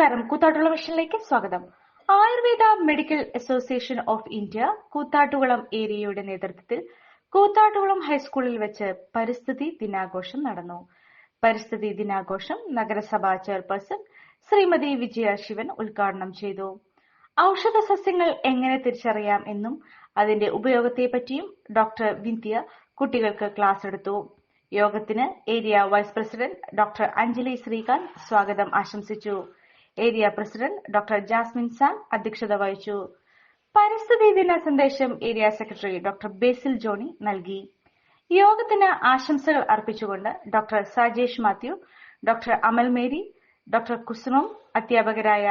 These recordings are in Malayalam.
നമസ്കാരം. കൂത്താട്ടുള്ള മിഷനിലേക്ക് സ്വാഗതം. Ayurveda medical association of India Koothattukulam ഏരിയയുടെ നേതൃത്വത്തിൽ കൂത്താട്ടുകുളം ഹൈസ്കൂളിൽ വെച്ച് പരിസ്ഥിതി ദിനാഘോഷം നടന്നു. പരിസ്ഥിതി ദിനാഘോഷം നഗരസഭാ ചെയർപേഴ്സൺ ശ്രീമതി വിജയ ശിവൻ ഉദ്ഘാടനം ചെയ്തു. ഔഷധ സസ്യങ്ങൾ എങ്ങനെ തിരിച്ചറിയാം എന്നും അതിന്റെ ഉപയോഗത്തെപ്പറ്റിയും ഡോക്ടർ വിന്ധ്യ കുട്ടികൾക്ക് ക്ലാസ് എടുത്തു. യോഗത്തിന് area vice president doctor Anjali Srikanth സ്വാഗതം ആശംസിച്ചു. Area president doctor Jasmine Sam അധ്യക്ഷത വഹിച്ചു. പരിസ്ഥിതി ദിന സന്ദേശം area secretary doctor Basil Johnny നൽകി. യോഗത്തിന് ആശംസകൾ അർപ്പിച്ചുകൊണ്ട് doctor Sajesh Mathew doctor Amal Mary doctor Kusumam അധ്യാപകരായ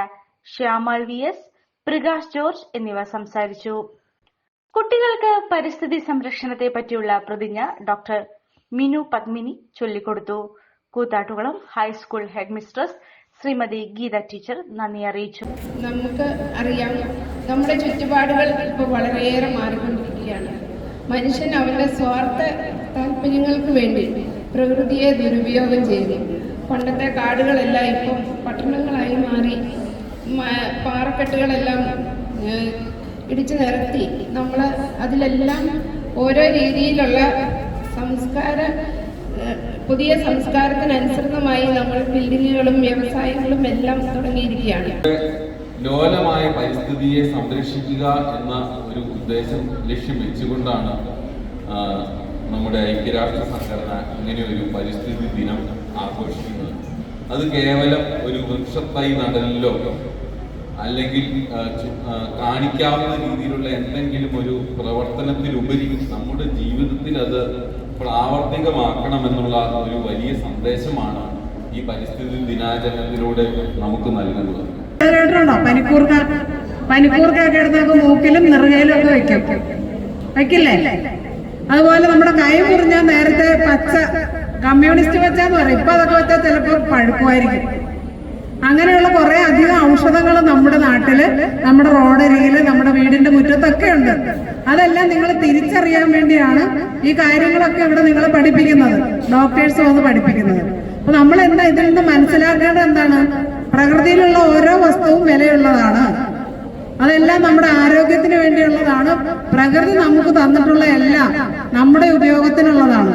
Shyamal V S Prakash George എന്നിവ സംസാരിച്ചു. കുട്ടികൾക്ക് പരിസ്ഥിതി സംരക്ഷണത്തെ പറ്റിയുള്ള പ്രതിജ്ഞ ഡോക്ടർ മിനു പത്മിനി ചൊല്ലിക്കൊടുത്തു. കൂത്താട്ടുകളും high school headmistress Shrimati Geetha teacher നന്ദി അറിയിച്ചു. നമുക്ക് അറിയാം നമ്മുടെ ചുറ്റുപാടുകൾ ഇപ്പോൾ വളരെയേറെ മാറിക്കൊണ്ടിരിക്കുകയാണ്. മനുഷ്യൻ അവരുടെ സ്വാർത്ഥ താല്പര്യങ്ങൾക്ക് വേണ്ടി പ്രകൃതിയെ ദുരുപയോഗം ചെയ്തു. പണ്ടത്തെ കാടുകളെല്ലാം ഇപ്പം പട്ടണങ്ങളായി മാറി പാറക്കെട്ടുകളെല്ലാം ഇടിച്ചു നിരത്തി. നമ്മൾ അതിലെല്ലാം ഓരോ രീതിയിലുള്ള സംസ്കാര പുതിയ സംസ്കാരത്തിനനുസൃതമായി നമ്മൾ ബിൽഡിങ്ങുകളും വ്യവസായങ്ങളും എല്ലാം തുടങ്ങിയിരിക്കുകയാണ്. ലോലമായ പരിസ്ഥിതിയെ സംരക്ഷിക്കുക എന്ന ഒരു ഉദ്ദേശം ലക്ഷ്യം വെച്ചുകൊണ്ടാണ് നമ്മുടെ ഐക്യരാഷ്ട്ര സംഘടന ഇങ്ങനെ ഒരു പരിസ്ഥിതി ദിനം ആഘോഷിക്കുന്നത്. അത് കേവലം ഒരു വൃക്ഷത്തൈ നടലിലോ അല്ലെങ്കിൽ കാണിക്കാവുന്ന രീതിയിലുള്ള എന്തെങ്കിലും ഒരു പ്രവർത്തനത്തിലുപരി നമ്മുടെ ജീവിതത്തിൽ അത് പ്രാവർത്തികമാക്കണമെന്നുള്ള ഒരു വലിയ സന്ദേശമാണ് ഈ പരിസ്ഥിതി ദിനാചരണത്തിലൂടെ നമുക്ക് നൽകുന്നത്. പനിക്കൂർക്ക പനിക്കൂർക്കൊക്കെ മൂക്കിലും നെറുകയിലും ഒക്കെ വെക്കും. വെക്കില്ലേ? അതുപോലെ നമ്മുടെ കൈ മുറിഞ്ഞാൽ നേരത്തെ പച്ച കമ്മ്യൂണിസ്റ്റ് വെച്ചാന്ന് പറയും. ഇപ്പൊ അതൊക്കെ വെച്ചാൽ ചിലപ്പോൾ പഴുക്കുമായിരിക്കും. അങ്ങനെയുള്ള കുറെ അധികം ഔഷധങ്ങൾ നമ്മുടെ നാട്ടിൽ നമ്മുടെ റോഡരികിൽ നമ്മുടെ വീടിന്റെ മുറ്റത്തൊക്കെ ഉണ്ട്. അതെല്ലാം നിങ്ങൾ തിരിച്ചറിയാൻ വേണ്ടിയാണ് ഈ കാര്യങ്ങളൊക്കെ ഇവിടെ നിങ്ങൾ പഠിപ്പിക്കുന്നത് ഡോക്ടേഴ്സ് വന്ന് പഠിപ്പിക്കുന്നത്. അപ്പൊ നമ്മൾ എന്താ ഇതിൽ നിന്ന് മനസ്സിലാക്കേണ്ടത് എന്താണ്? പ്രകൃതിയിലുള്ള ഓരോ വസ്തുവും വിലയുള്ളതാണ്. അതെല്ലാം നമ്മുടെ ആരോഗ്യത്തിന് വേണ്ടിയുള്ളതാണ്. പ്രകൃതി നമുക്ക് തന്നിട്ടുള്ള എല്ലാം നമ്മുടെ ഉപയോഗത്തിനുള്ളതാണ്.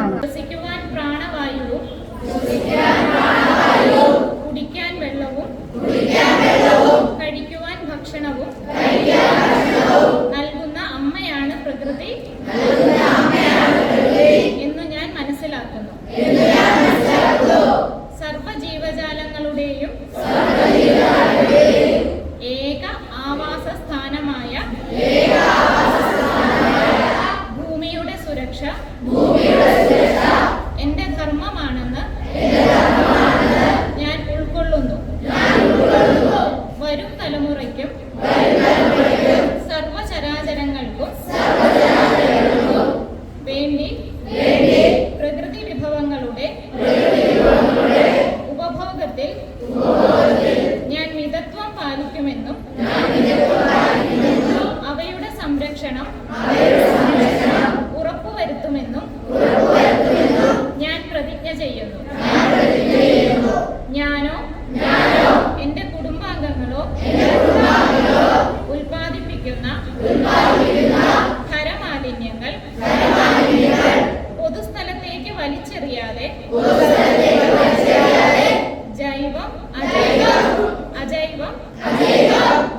തലമുറയ്ക്കും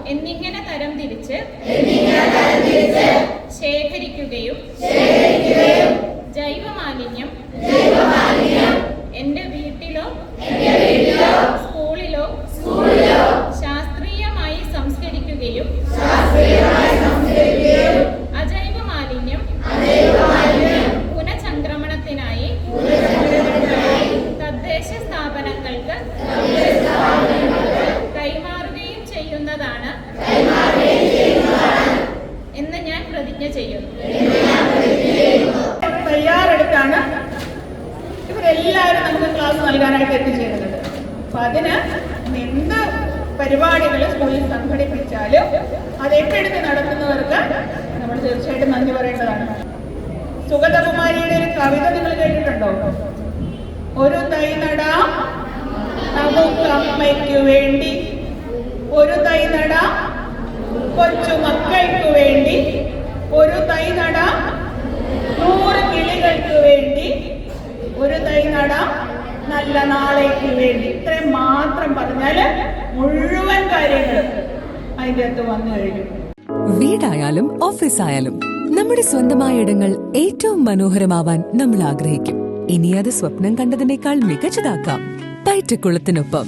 എന്നിങ്ങനെ തരം തിരിച്ച് ശേഖരിക്കുകയും ജൈവമാലിന്യം പ്രതിജ്ഞ ചെയ്യുന്നു. തയ്യാറെടുത്താണ് ഇവരെല്ലാവരും നമുക്ക് ക്ലാസ് നൽകാനായിട്ട് എത്തിച്ചേരുന്നത്. അപ്പൊ അതിന് എന്ത് പരിപാടികൾ സ്കൂളിൽ സംഘടിപ്പിച്ചാലും അത് ഏറ്റെടുത്ത് നടത്തുന്നവർക്ക് നമ്മൾ തീർച്ചയായിട്ടും നന്ദി പറയേണ്ടതാണ്. സുഗതകുമാരിയുടെ ഒരു കവിത നിങ്ങൾ കേട്ടിട്ടുണ്ടോ? ഒരു തൈ നടാം നമുക്കമ്മയ്ക്കു വേണ്ടി. ഒരു തൈ നടാം കൊച്ചു മക്കൾക്ക് വേണ്ടി ഒരു തൈ നടാം നൂറ് കിളികൾക്ക് വേണ്ടി ഒരു തൈ നടാം. നല്ല നാളേക്ക് വേണ്ടി. ഇത്രയും മാത്രം പറഞ്ഞാൽ മുഴുവൻ കാര്യങ്ങൾ അതിന്റെ അകത്ത് വന്നു കഴിഞ്ഞു. വീടായാലും ഓഫീസായാലും നമ്മുടെ സ്വന്തമായ ഇടങ്ങൾ ഏറ്റവും മനോഹരമാവാൻ നമ്മൾ ആഗ്രഹിക്കും. ഇനി അത് സ്വപ്നം കണ്ടതിനേക്കാൾ മികച്ചതാക്കാം. പയറ്റക്കുളത്തിനൊപ്പം